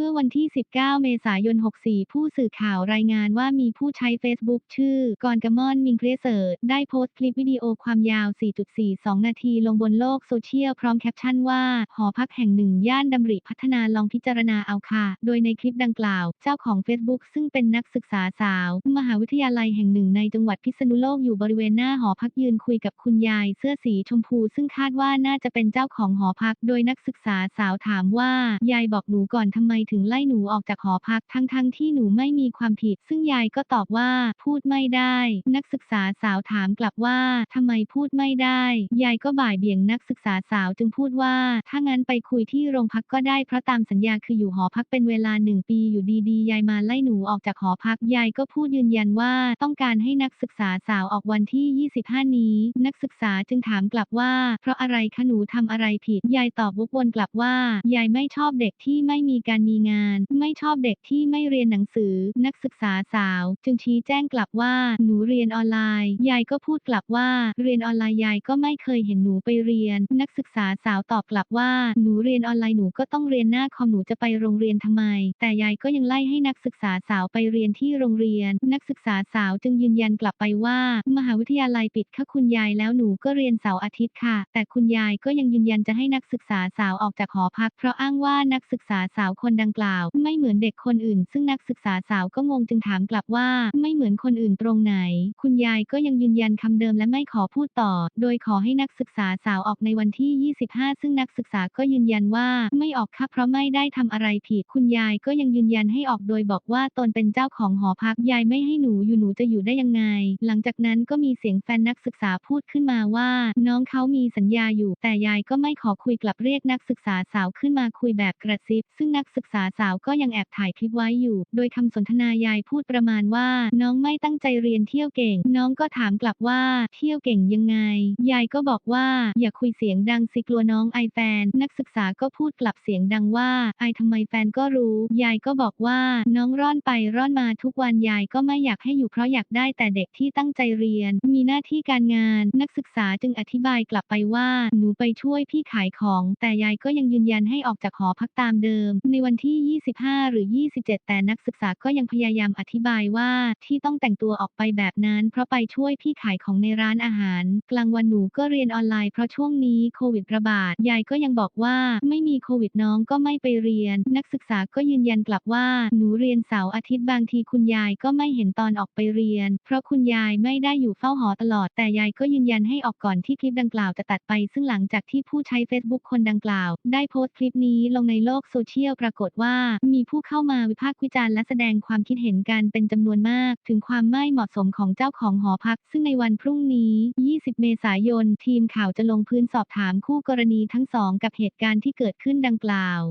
เมื่อวันที่ 19 เมษายน 64 ผู้สื่อข่าวรายงานว่ามีผู้ใช้ Facebook ชื่อกรกมอนมิงเพรเซอร์ได้โพสต์คลิปวิดีโอความยาว 4.42 นาทีลงบนโลกโซเชียลพร้อมแคปชั่นว่า หอพักแห่งหนึ่งย่านดำริพัฒนาลองพิจารณาเอาค่ะ โดยในคลิปดังกล่าว เจ้าของ Facebook ซึ่งเป็นนักศึกษาสาว มหาวิทยาลัยแห่งหนึ่งในจังหวัดพิษณุโลกอยู่บริเวณหน้าหอพักยืนคุยกับคุณยายเสื้อสีชมพู ซึ่งคาดว่าน่าจะเป็นเจ้าของหอพัก โดยนักศึกษาสาวถามว่า ยายบอกหนูก่อนทำไมถึงไล่หนูออกจากหอพักทั้งๆทที่หนูไม่มีความผิด ซึ่งยายก็ตอบว่าพูดไม่ได้ นักศึกษาสาวถามกลับว่าทำไมพูดไม่ได้ ยายก็บ่ายเบี่ยงนักศึกษาสาวจึงพูดว่า ถ้างั้นไปคุยที่โรงพักก็ได้เพราะตามสัญญาคืออยู่หอพักเป็นเวลาหนึ่งปีอยู่ดีๆ ยายมาไล่หนูออกจากหอพักยายก็พูดยืนยันว่าต้องการให้นักศึกษาสาวออกวันที่ 25 นี้ นักศึกษาจึงถามกลับว่า เพราะอะไรคะหนูทำอะไรผิด ยายตอบวกวนกลับว่า ยายไม่ชอบเด็กที่ไม่มีการมีงาน ไม่ชอบเด็กที่ไม่เรียนหนังสือ นักศึกษาสาว จึงชี้แจ้งกลับว่า หนูเรียนออนไลน์ ยายก็พูดกลับว่า เรียนออนไลน์ยายก็ไม่เคยเห็นหนูไปเรียน นักศึกษาสาวตอบกลับว่า หนูเรียนออนไลน์หนูก็ต้องเรียนหน้าคอมหนูจะไปโรงเรียนทำไม แต่ยายก็ยังไล่ให้นักศึกษาสาวไปเรียนที่โรงเรียน นักศึกษาสาวจึงยืนยันกลับไปว่า มหาวิทยาลัยปิดค่ะคุณยายแล้วหนูก็เรียนเสาร์อาทิตย์ค่ะ แต่คุณยายก็ยังยืนยันจะให้นักศึกษาสาวออกจากหอพัก เพราะอ้างว่านักศึกษาสาวคนดังกล่าว ไม่เหมือนเด็กคนอื่น ซึ่งนักศึกษาสาวก็งงจึงถามกลับว่า ไม่เหมือนคนอื่นตรงไหน คุณยายก็ยังยืนยันคำเดิมและไม่ขอพูดต่อ โดยขอให้นักศึกษาสาวออกในวันที่ 25 ซึ่งนักศึกษาก็ยืนยันว่าไม่ออกค่ะเพราะไม่ได้ทำอะไรผิด คุณยายก็ยังยืนยันให้ออกโดยบอกว่าตนเป็นเจ้าของหอพักยายไม่ให้หนูอยู่หนูจะอยู่ได้ยังไง หลังจากนั้นก็มีเสียงแฟนนักศึกษาพูดขึ้นมาว่า น้องเขามีสัญญาอยู่ แต่ยายก็ไม่ขอคุยกลับเรียกนักศึกษาสาวขึ้นมาคุยแบบกระซิบ ซึ่งนักศึกษาสาวก็ยังแอบถ่ายคลิปไว้อยู่ โดยคำสนทนายายพูดประมาณว่า น้องไม่ตั้งใจเรียนเที่ยวเก่ง น้องก็ถามกลับว่า เที่ยวเก่งยังไง ยายก็บอกว่า อย่าคุยเสียงดังสิกลัวน้องไอแฟน นักศึกษาก็พูดกลับเสียงดังว่า ไอทำไมแฟนก็รู้ ยายก็บอกว่า น้องร่อนไปร่อนมาทุกวันยายก็ไม่อยากให้อยู่เพราะอยากได้แต่เด็กที่ตั้งใจเรียน มีหน้าที่การงาน นักศึกษาจึงอธิบายกลับไปว่า หนูไปช่วยพี่ขายของ แต่ยายก็ยังยืนยันให้ออกจากหอพักตามเดิม ในวันที่ 25 หรือ 27 แต่นักศึกษาก็ยังพยายามอธิบายว่าที่ต้องแต่งตัวออกไปแบบนั้น เพราะไปช่วยพี่ขายของในร้านอาหาร กลางวันหนูก็เรียนออนไลน์เพราะช่วงนี้โควิดระบาด ยายก็ยังบอกว่าไม่มีโควิดน้องก็ไม่ไปเรียน นักศึกษาก็ยืนยันกลับว่าหนูเรียนเสาร์อาทิตย์บางทีคุณยายก็ไม่เห็นตอนออกไปเรียน เพราะคุณยายไม่ได้อยู่เฝ้าหอตลอดแต่ยายก็ยืนยันให้ออกก่อนที่คลิปดังกล่าวจะตัดไป ซึ่งหลังจากที่ผู้ใช้ Facebook คนดังกล่าว ได้โพสต์คลิปนี้ลงในโลกโซเชียลปรากฏว่ามีผู้เข้ามาวิพากษ์วิจารณ์และแสดงความคิดเห็นกันเป็นจำนวนมาก ถึงความไม่เหมาะสมของเจ้าของหอพัก ซึ่งในวันพรุ่งนี้ 20 เมษายน ทีมข่าวจะลงพื้นสอบถามคู่กรณีทั้งสองกับเหตุการณ์ที่เกิดขึ้นดังกล่าว